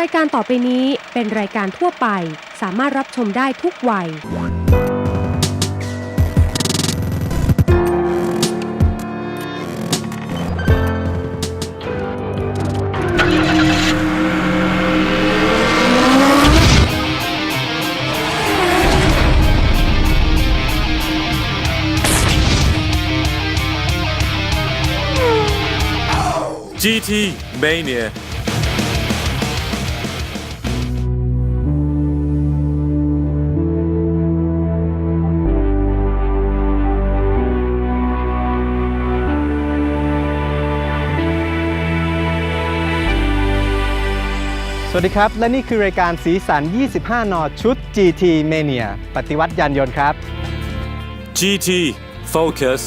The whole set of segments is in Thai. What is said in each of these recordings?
รายการต่อไปนี้เป็นรายการทั่วไป สามารถรับชมได้ทุกวัย GT Mania วัสดีครับ และนี่คือรายการสีสัน 25 นอชุด GT Mania ปฏิวัติยานยนต์ครับ GT Focus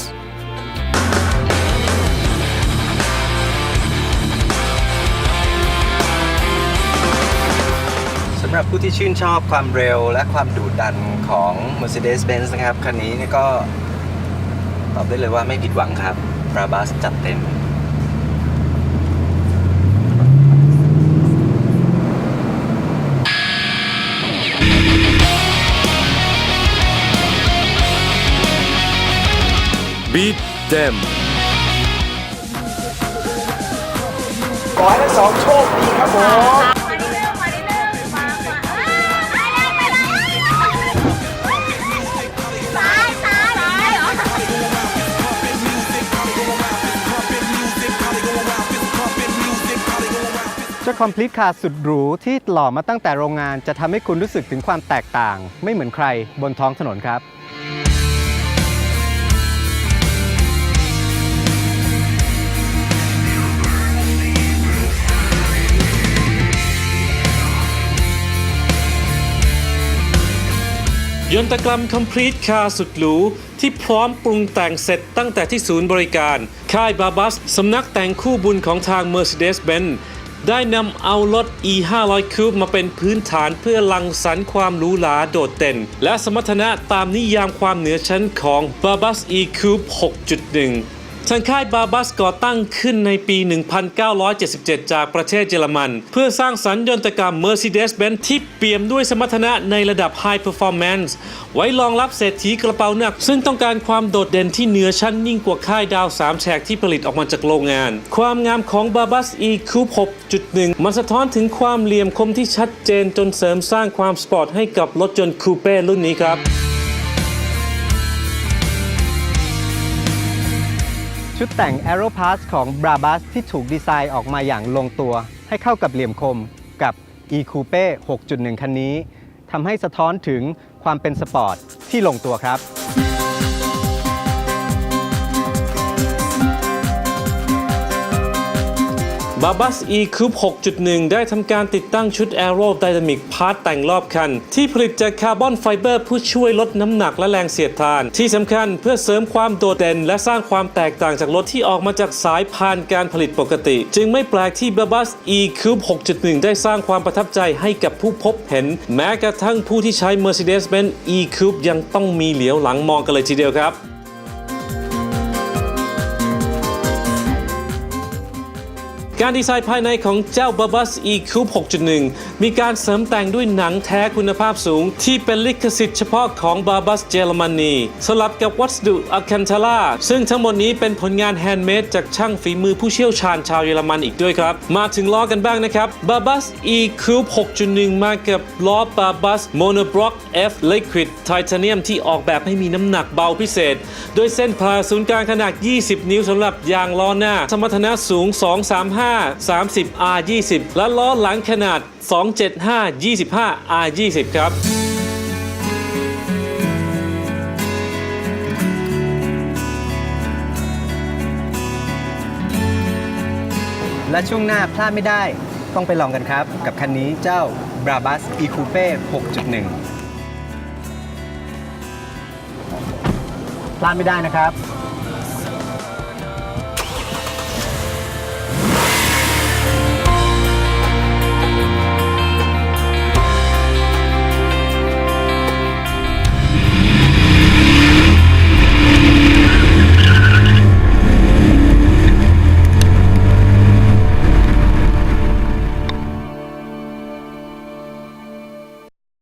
สำหรับผู้ที่ชื่นชอบความเร็วและความดุดันของ Mercedes-Benz นะครับ คันนี้นี่ก็ตอบได้เลยว่าไม่ผิดหวังครับ b r a b u s จัดเต็ม Them ขอให้ทั้งสองโชคดีครับผมมานิดนึงมานิดนึงมามาอ่าไปเลยไปเลยซ้ายซ้ายซ้ายเหรอเจ้า Complete Car สุดหรูที่หล่อมาตั้งแต่โรงงานจะทำให้คุณรู้สึกถึงความแตกต่าง ไม่เหมือนใครบนท้องถนนครับ ยนตกรรม Complete Car สุดหรู ที่พร้อมปรุงแต่งเสร็จตั้งแต่ที่ศูนย์บริการ ค่ายบาบัส สำนักแต่งคู่บุญของทาง Mercedes-Benz ได้นำเอารถ E 5 0 0 Coupe มาเป็นพื้นฐานเพื่อลังสรรค์ความหรูหราโดดเด่น และสมรรถนะตามนิยามความเหนือชั้นของ b a b a s E Coupe 6.1 ทางค่ายบาบัสก่อตั้งขึ้นในปี 1977 จากประเทศเยอรมัน เพื่อสร้างสรรค์ยนตกรรม Mercedes-Benz ที่เปี่ยมด้วยสมรรถนะในระดับ High Performance ไว้รองรับเศรษฐีกระเป๋าหนัก ซึ่งต้องการความโดดเด่นที่เหนือชั้นยิ่งกว่าค่ายดาว 3 แฉกที่ผลิตออกมาจากโรงงาน ความงามของ b a b a s E Coupe 6.1 มันสะท้อนถึงความเหลี่ยมคมที่ชัดเจนจนเสริมสร้างความสปอร์ตให้กับรถยนต์คูเป้รุ่นนี้ครับ ชุดแต่ง Aero Pass ของ b r a b u s ที่ถูกดีไซน์ออกมาอย่างลงตัว ให้เข้ากับเหลี่ยมคมกับ e Coupe 6.1 คันนี้ทำให้สะท้อนถึงความเป็นสปอร์ตที่ลงตัวครับ b a b a s E Coupe 6.1 ได้ทำการติดตั้งชุด Aero Dynamic Part แต่งรอบคัน ที่ผลิตจากคาร์บอนไฟเบอร์ผู้ช่วยลดน้ำหนักและแรงเสียดทาน ที่สำคัญเพื่อเสริมความโดดเด่น และสร้างความแตกต่างจากรถที่ออกมาจากสายพานการผลิตปกติ จึงไม่แปลกที่ b a b a s E Coupe 6.1 ได้สร้างความประทับใจให้กับผู้พบเห็น แม้กระทั่งผู้ที่ใช้ Mercedes-Benz E Coupe ยังต้องมีเหลียวหลังมองกันเลยทีเดียวครับ การดีไซน์ภายในของเจ้า b a b u s E Coupe 6.1 มีการเสริมแต่งด้วยหนังแท้คุณภาพสูง ที่เป็นลิขสิทธิ์เฉพาะของ b a b u s เยอรมนีสลับกับวัสดุ Alcantara ซึ่งทั้งหมดนี้เป็นผลงานแฮนด์เมดจากช่างฝีมือผู้เชี่ยวชาญชาวเยอรมันอีกด้วยครับ มาถึงล้อกันบ้างนะครับ b a b u s E Coupe 6.1 มากับล้อ b a b u s Monoblock F Liquid Titanium ที่ออกแบบให้มีน้ำหนักเบาพิเศษ โดยเส้นผ่าศูนย์กลางขนาด 20 นิ้วสำหรับยางล้อหน้า สมรรถนะสูง 235 30 R 20 และล้อหลังขนาด 275 25 R 20 ครับและช่วงหน้าพลาดไม่ได้ต้องไปลองกันครับ กับคันนี้เจ้า b r a b u s e Coupe 6.1 พลาดไม่ได้นะครับ